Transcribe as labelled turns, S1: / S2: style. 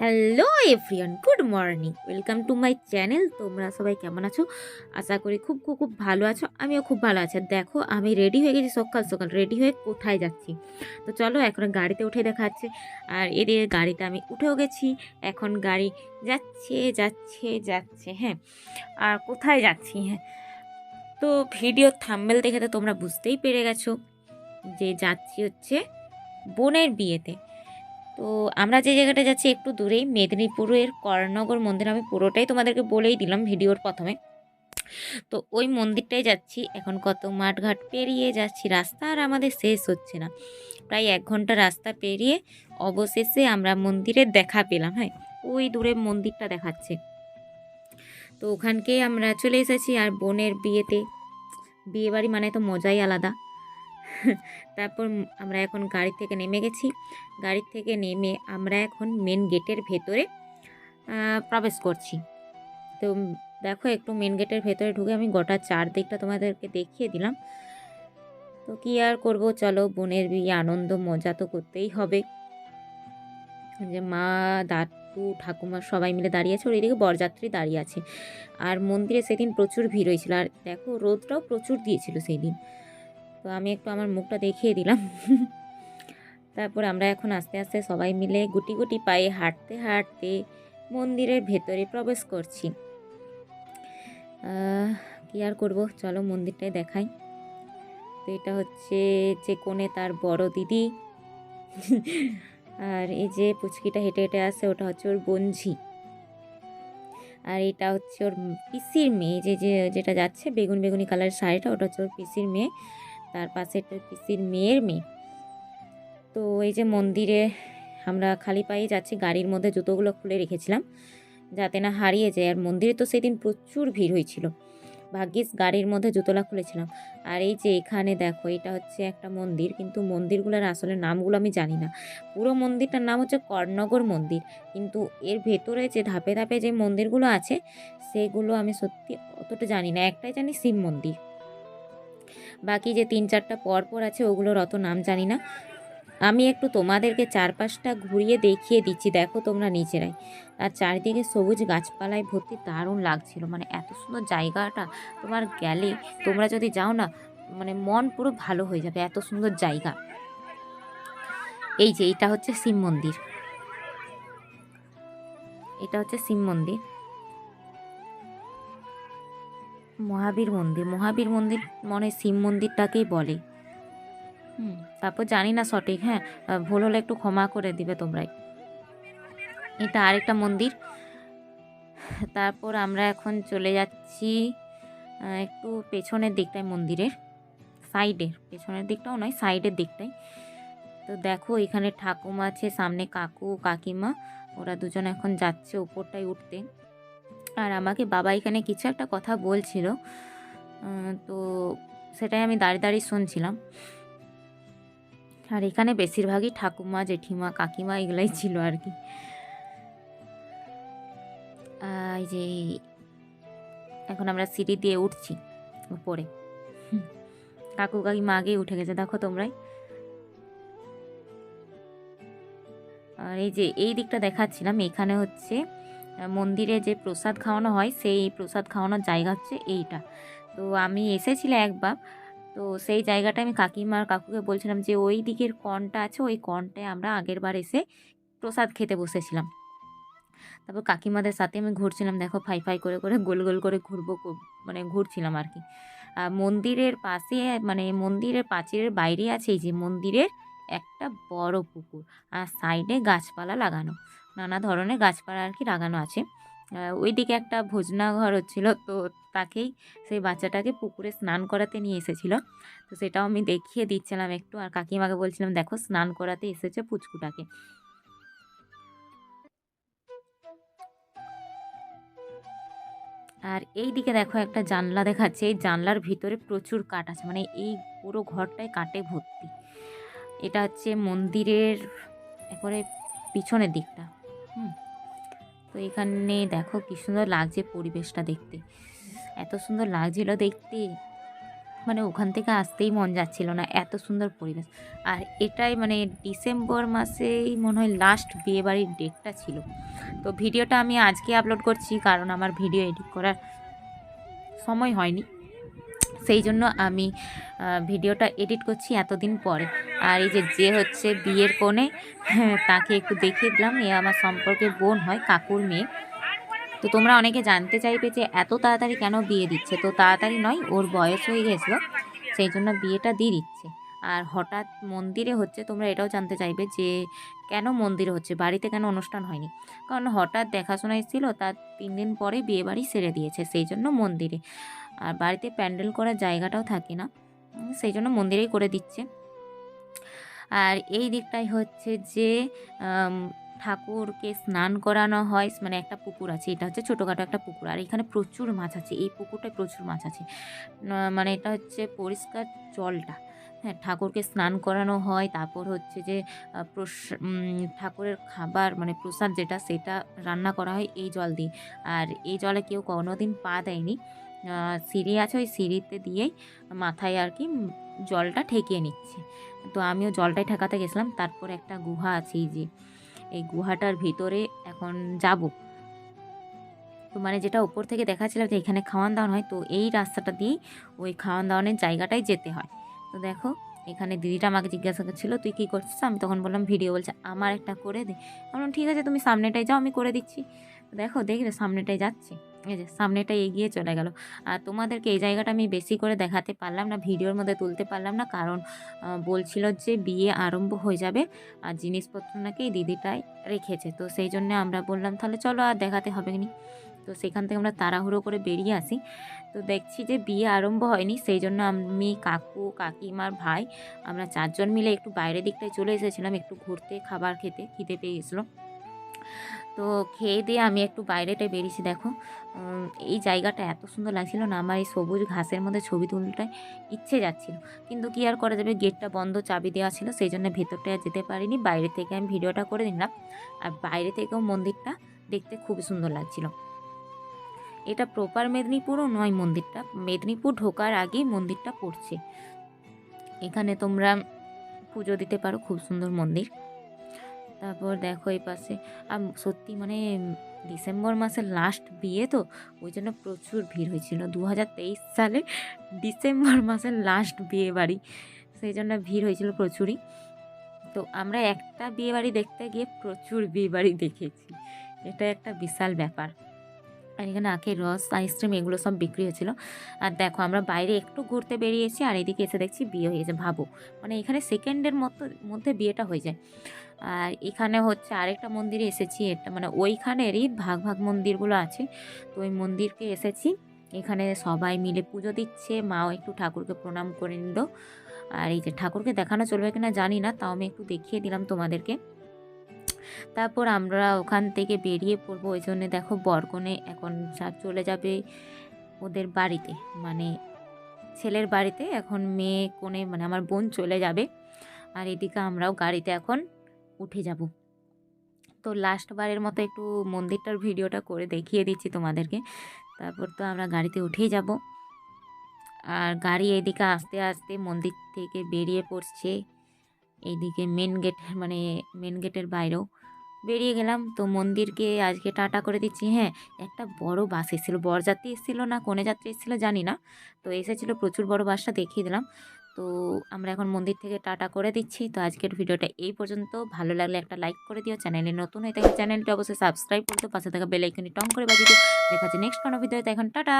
S1: Hello everyone good morning welcome to my channel তোমরা সবাই কেমন আছো? আশা করি খুব খুব খুব ভালো আছো। আমিও খুব ভালো আছি। দেখো, আমি রেডি হয়ে গেছি সকাল সকাল। রেডি হয়ে কোথায় যাচ্ছি? তো চলো, এখন গাড়িতে উঠে দেখাচ্ছে। আর এদের গাড়িতে আমি উঠেও গেছি। এখন গাড়ি যাচ্ছে যাচ্ছে যাচ্ছে হ্যাঁ। আর কোথায় যাচ্ছি হ্যাঁ। তো ভিডিও থাম্বেল দেখে তো তোমরা বুঝতেই পেরে গেছো যে যাচ্ছি হচ্ছে বোনের বিয়েতে। তো আমরা যে জায়গাটা যাচ্ছি একটু দূরেই, মেদিনীপুরের করনগর মন্দির, আমি পুরোটাই তোমাদেরকে বলেই দিলাম ভিডিওর প্রথমে। তো ওই মন্দিরটাই যাচ্ছি, এখন কত মাঠঘাট পেরিয়ে যাচ্ছি, রাস্তা আর আমাদের শেষ হচ্ছে না। প্রায় এক ঘণ্টা রাস্তা পেরিয়ে অবশেষে আমরা মন্দিরের দেখা পেলাম হ্যাঁ ওই দূরে মন্দিরটা দেখাচ্ছে। তো ওখানকেই আমরা চলে এসেছি আর বোনের বিয়েতে, বিয়েবাড়ি মানে তো মজাই আলাদা। তারপর আমরা এখন গাড়ি থেকে নেমে গেছি। গাড়ি থেকে নেমে আমরা এখন মেন গেটের ভেতরে প্রবেশ করছি। তো দেখো একটু মেন গেটের ভেতরে ঢুকে আমি গোটা চারদিকটা তোমাদেরকে দেখিয়ে দিলাম। তো কি আর করব, চলো বোনের বিয়ে আনন্দ, মজা তো করতেই হবে। যে মা, দাদু, ঠাকুমা সবাই মিলে দাঁড়িয়ে আছে ওর এদিকে বরযাত্রী দাঁড়িয়ে আছে। আর মন্দিরে সেদিন প্রচুর ভিড় হয়েছিল। আর দেখো রোদটাও প্রচুর দিয়েছিল সেই দিন তো আমি একটু আমার মুখটা দেখিয়ে দিলাম। তারপর আমরা এখন আস্তে আস্তে সবাই মিলে গুটি গুটি পায়ে হাঁটতে হাঁটতে মন্দিরের ভেতরে প্রবেশ করছি। কি আর করব? চলো মন্দিরটাই দেখাই। তো এটা হচ্ছে যে কোণে তার বড় দিদি। আর এই যে পুচকিটা হেঁটে হেঁটে আসে ওটা হচ্ছে ওর বঞ্ঝি। আর এটা হচ্ছে ওর পিসির মেয়ে যে যেটা যাচ্ছে বেগুন বেগুনি কালারের শাড়িটা, ওটা হচ্ছে ওর পিসির মেয়ে। তার পাশে একটা পিসির মেয়ের মেয়ে। তো এই যে মন্দিরে আমরা খালি পায়ে যাচ্ছি, গাড়ির মধ্যে জুতোগুলো খুলে রেখেছিলাম, যাতে না হারিয়ে যায়। আর মন্দিরে তো সেদিন প্রচুর ভিড় হয়েছিল। ভাগ্যিস গাড়ির মধ্যে জুতোলা খুলেছিলাম। আর এই যে এখানে দেখো, এটা হচ্ছে একটা মন্দির, কিন্তু মন্দিরগুলোর আসলে নামগুলো আমি জানি না। পুরো মন্দিরটার নাম হচ্ছে করনগর মন্দির। কিন্তু এর ভেতরে যে ধাপে ধাপে যে মন্দিরগুলো আছে, সেগুলো আমি সত্যি অতটা জানি না। একটাই জানি শিব মন্দির। বাকি যে তিন চারটা পর পর আছে, ওগুলোর অত নাম জানি না। আমি একটু তোমাদেরকে চারপাশটা ঘুরিয়ে দেখিয়ে দিচ্ছি। দেখো তোমরা নিচেরাই। আর চারিদিকে সবুজ গাছপালায় ভর্তি দারুণ লাগছিল। মানে এত সুন্দর জায়গাটা তোমার গেলে, তোমরা যদি যাও না মানে মন পুরো ভালো হয়ে যাবে। এত সুন্দর জায়গা। এই যে এটা হচ্ছে শিব মন্দির। এটা হচ্ছে শিব মন্দির। মহাবীর মন্দির। মহাবীর মন্দির মনে হয় শিব মন্দিরটাকেই বলে। হুম। তারপর জানি না সঠিক হ্যাঁ ভুল হলে একটু ক্ষমা করে দিবে তোমরাই। এটা আরেকটা মন্দির। তারপর আমরা এখন চলে যাচ্ছি একটু পেছনের দিকটায় মন্দিরের সাইডের পেছনের দিকটাও নয় সাইডের দিকটাই তো দেখো এখানে ঠাকুমা আছে সামনে কাকু কাকিমা ওরা দুজন এখন যাচ্ছে ওপরটায় উঠতে। আর আমাকে বাবা এখানে কিছু একটা কথা বলছিল তো সেটাই আমি দাঁড়িয়ে দাঁড়িয়ে শুনছিলাম। আর এখানে বেশিরভাগই ঠাকুমা, জেঠিমা, কাকিমা এগুলাই ছিল আর কি। এই যে এখন আমরা সিঁড়ি দিয়ে উঠছি উপরে। কাকু কাকিমা আগেই উঠে গেছে, দেখো তোমরাই। আর এই যে এই দিকটা দেখাচ্ছিলাম, এখানে হচ্ছে মন্দিরে যে প্রসাদ খাওয়ানো হয়, সেই প্রসাদ খাওয়ানোর জায়গা হচ্ছে এইটা। তো আমি এসেছিলাম একবার, তো সেই জায়গাটা আমি কাকিমার কাকুকে বলছিলাম যে, ওই দিকের কণটা আছে, ওই কণটায় আমরা আগের বার এসে প্রসাদ খেতে বসেছিলাম। তারপর কাকিমাদের সাথে আমি ঘুরছিলাম, দেখো ফাই ফাই করে করে, গোল গোল করে ঘুরবো মানে ঘুরছিলাম আর কি। আর মন্দিরের পাশে মানে মন্দিরের প্রাচীরের বাইরে আছে এই যে মন্দিরের একটা বড় পুকুর, আর সাইডে গাছপালা লাগানো। নানা ধরনের গাছপালা আর কি লাগানো আছে। ওই দিকে একটা ভোজনা ঘর হচ্ছিল, তো তাকেই সেই বাচ্চাটাকে পুকুরে স্নান করাতে নিয়ে এসেছিল। তো সেটাও আমি দেখিয়ে দিচ্ছিলাম একটু, আর কাকিমাকে বলছিলাম, দেখো, স্নান করাতে এসেছে পুচকুটাকে। আর এই দিকে দেখো একটা জানলা দেখাচ্ছে, এই জানলার ভিতরে প্রচুর কাঠ আছে মানে এই পুরো ঘরটায় কাটে ভর্তি। এটা হচ্ছে মন্দিরের একবারে পিছনের দিকটা। তো এখানে দেখো কি সুন্দর লাগছে পরিবেশটা দেখতে। এত সুন্দর লাগছিল দেখতে। মানে ওখান থেকে আসতেই মন যাচ্ছিল না, এত সুন্দর পরিবেশ। আর এটাই মানে ডিসেম্বর মাসেই মনে হয় লাস্ট বিয়েবাড়ির ডেটটা ছিল। তো ভিডিওটা আমি আজকে আপলোড করছি, কারণ আমার ভিডিও এডিট করার সময় হয়নি। সেই জন্য আমি ভিডিওটা এডিট করছি এতদিন পরে। আর এই যে যে হচ্ছে বিয়ের কোণে হ্যাঁ, তাকে একটু দেখিয়ে দিলাম। এ আমার সম্পর্কে বোন হয় কাকুর মেয়ে। তো তোমরা অনেকে জানতে চাইবে যে এত তাড়াতাড়ি কেন বিয়ে দিচ্ছে? তো তাড়াতাড়ি নয় ওর বয়স হয়ে গেছিল সেই জন্য বিয়েটা দিয়ে দিচ্ছে। আর হঠাৎ মন্দিরে হচ্ছে তোমরা এটাও জানতে চাইবে যে কেন মন্দিরে হচ্ছে? বাড়িতে কেন অনুষ্ঠান হয়নি? কারণ হঠাৎ দেখাশোনা ছিল তার তিন দিন পরে বিয়ে বাড়ি সেরে দিয়েছে, সেই জন্য মন্দিরে। আর বাড়িতে প্যান্ডেল করার জায়গাটাও থাকে না সেই জন্য মন্দিরেই করে দিচ্ছে। আর এই দিকটাই হচ্ছে যে ঠাকুরকে স্নান করানো হয় মানে একটা পুকুর আছে, এটা হচ্ছে ছোটোখাটো একটা পুকুর, আর এখানে প্রচুর মাছ আছে, এই পুকুরটায় প্রচুর মাছ আছে। মানে এটা হচ্ছে পরিষ্কার জলটা। হ্যাঁ ঠাকুরকে স্নান করানো হয়। তারপর হচ্ছে যে ঠাকুরের খাবার মানে প্রসাদ যেটা, সেটা রান্না করা হয় এই জল দিয়ে। আর এই জলে কেউ কোনোদিন পা দেয়নি। সিঁড়ি আছে ওই সিঁড়িতে দিয়েই মাথায় আর কি জলটা ঠেকিয়ে নিচ্ছে। তো আমিও জলটাই ঠেকাতে গেছিলাম। তারপর একটা গুহা আছে যে, এই গুহাটার ভিতরে এখন যাব। তো মানে যেটা উপর থেকে দেখাচ্ছিল যে, এখানে খাওয়ান দাওয়ান হয়, তো এই রাস্তাটা দিয়েই ওই খাওয়ান দাওয়ানের জায়গাটাই যেতে হয়। তো দেখো, এখানে দিদিটা আমাকে জিজ্ঞাসা করছিল, তুই কী করছিস? আমি তখন বললাম, ভিডিও বলছে। আমার একটা করে দে। বললাম, ঠিক আছে, তুমি সামনেটাই যাও, আমি করে দিচ্ছি। দেখো, দেখলে সামনেটাই যাচ্ছে। এই যে সামনেটাই এগিয়ে চলে গেল। আর তোমাদেরকে এই জায়গাটা আমি বেশি করে দেখাতে পারলাম না, ভিডিওর মধ্যে তুলতে পারলাম না, কারণ বলছিল যে বিয়ে আরম্ভ হয়ে যাবে, আর জিনিসপত্র নাকি দিদিটাই রেখেছে। তো সেই জন্য আমরা বললাম, তাহলে চলো আর দেখাতে হবে নি? তো সেখান থেকে আমরা তাড়াহুড়ো করে বেরিয়ে আসি। তো দেখছি যে বিয়ে আরম্ভ হয়নি, সেই জন্য আমি, কাকু, কাকিমার ভাই, আমরা চারজন মিলে একটু বাইরের দিকটায় চলে এসেছিলাম, একটু ঘুরতে, খাবার খেতে, খিদে পেয়ে গেছিল তো খেয়ে দিয়ে আমি একটু বাইরেটায় বেরিয়েছি, দেখো। এই জায়গাটা এত সুন্দর লাগছিল না, আমার এই সবুজ ঘাসের মধ্যে ছবি তুলতে ইচ্ছে যাচ্ছিল। কিন্তু কি আর করা যাবে, গেটটা বন্ধ, চাবি দেওয়া ছিল, সেই জন্য ভেতরটায় যেতে পারিনি, বাইরে থেকে আমি ভিডিওটা করে নিলাম। আর বাইরে থেকেও মন্দিরটা দেখতে খুবই সুন্দর লাগছিল। এটা প্রপার মেদিনীপুরও নয় মন্দিরটা। মেদিনীপুর ঢোকার আগেই মন্দিরটা পড়ছে। এখানে তোমরা পুজো দিতে পারো, খুব সুন্দর মন্দির। তারপর দেখো এই পাশে আর সত্যি মানে ডিসেম্বর মাসের লাস্ট বিয়ে তো, ওই জন্য প্রচুর ভিড় হয়েছিল। দু হাজার তেইশ সালে ডিসেম্বর মাসের লাস্ট বিয়ে বাড়ি, সেই জন্য ভিড় হয়েছিল প্রচুরই। তো আমরা একটা বিয়ে বাড়ি দেখতে গিয়ে প্রচুর বিয়ে বাড়ি দেখেছি। এটা একটা বিশাল ব্যাপার। আর এখানে আখের রস, আইসক্রিম এগুলো সব বিক্রি হয়েছিল। আর দেখো, আমরা বাইরে একটু ঘুরতে বেরিয়েছি আর এদিকে এসে দেখছি বিয়ে হয়ে গেছে, ভাবো। মানে এখানে সেকেন্ডের মতো, মধ্যে বিয়েটা হয়ে যায়। আর এখানে হচ্ছে আরেকটা মন্দিরে এসেছি, এটা মানে ওইখানেরই ভাগ ভাগ মন্দিরগুলো আছে। তো ওই মন্দিরকে এসেছি, এখানে সবাই মিলে পুজো দিচ্ছে, মাও একটু ঠাকুরকে প্রণাম করে নিল। আর এই যে ঠাকুরকে দেখানো চলবে কিনা জানি না, তাও আমি একটু দেখিয়ে দিলাম তোমাদেরকে। তারপর আমরা ওখান থেকে বেরিয়ে পড়ব। ওই জন্যে দেখো বরকনে এখন চলে যাবে ওদের বাড়িতে। মানে ছেলের বাড়িতে এখন মেয়ে কোণে মানে আমার বোন চলে যাবে। আর এদিকে আমরাও গাড়িতে এখন উঠে যাব। তো লাস্ট বারের মতো একটু মন্দিরটার ভিডিওটা করে দেখিয়ে দিচ্ছি তোমাদেরকে। তারপর তো আমরা গাড়িতে উঠেই যাব। আর গাড়ি এদিকে আস্তে আস্তে মন্দির থেকে বেরিয়ে পড়ছে। এইদিকে মেন গেট মানে মেন গেটের বাইরেও। বেরিয়ে গেলাম। তো মন্দিরকে আজকে টাটা করে দিচ্ছি। হ্যাঁ একটা বড় বাস এসেছিল। বরযাত্রী এসেছিল না, কোনে যাত্রী এসেছিল জানি না। তো এসেছিল প্রচুর বড় বাসটা দেখিয়ে দিলাম। তো আমরা এখন মন্দির থেকে টাটা করে দিচ্ছি। তো আজকের ভিডিওটা এই পর্যন্ত। ভালো লাগলে একটা লাইক করে দিও। চ্যানেলে নতুন হয়ে থাকে চ্যানেলটি অবশ্যই সাবস্ক্রাইব করতে পাশে থাকা বেল আইকনটি টং করে বাজিয়ে দেখা যাচ্ছে নেক্সট কোনো ভিডিওতে। এখন টাটা!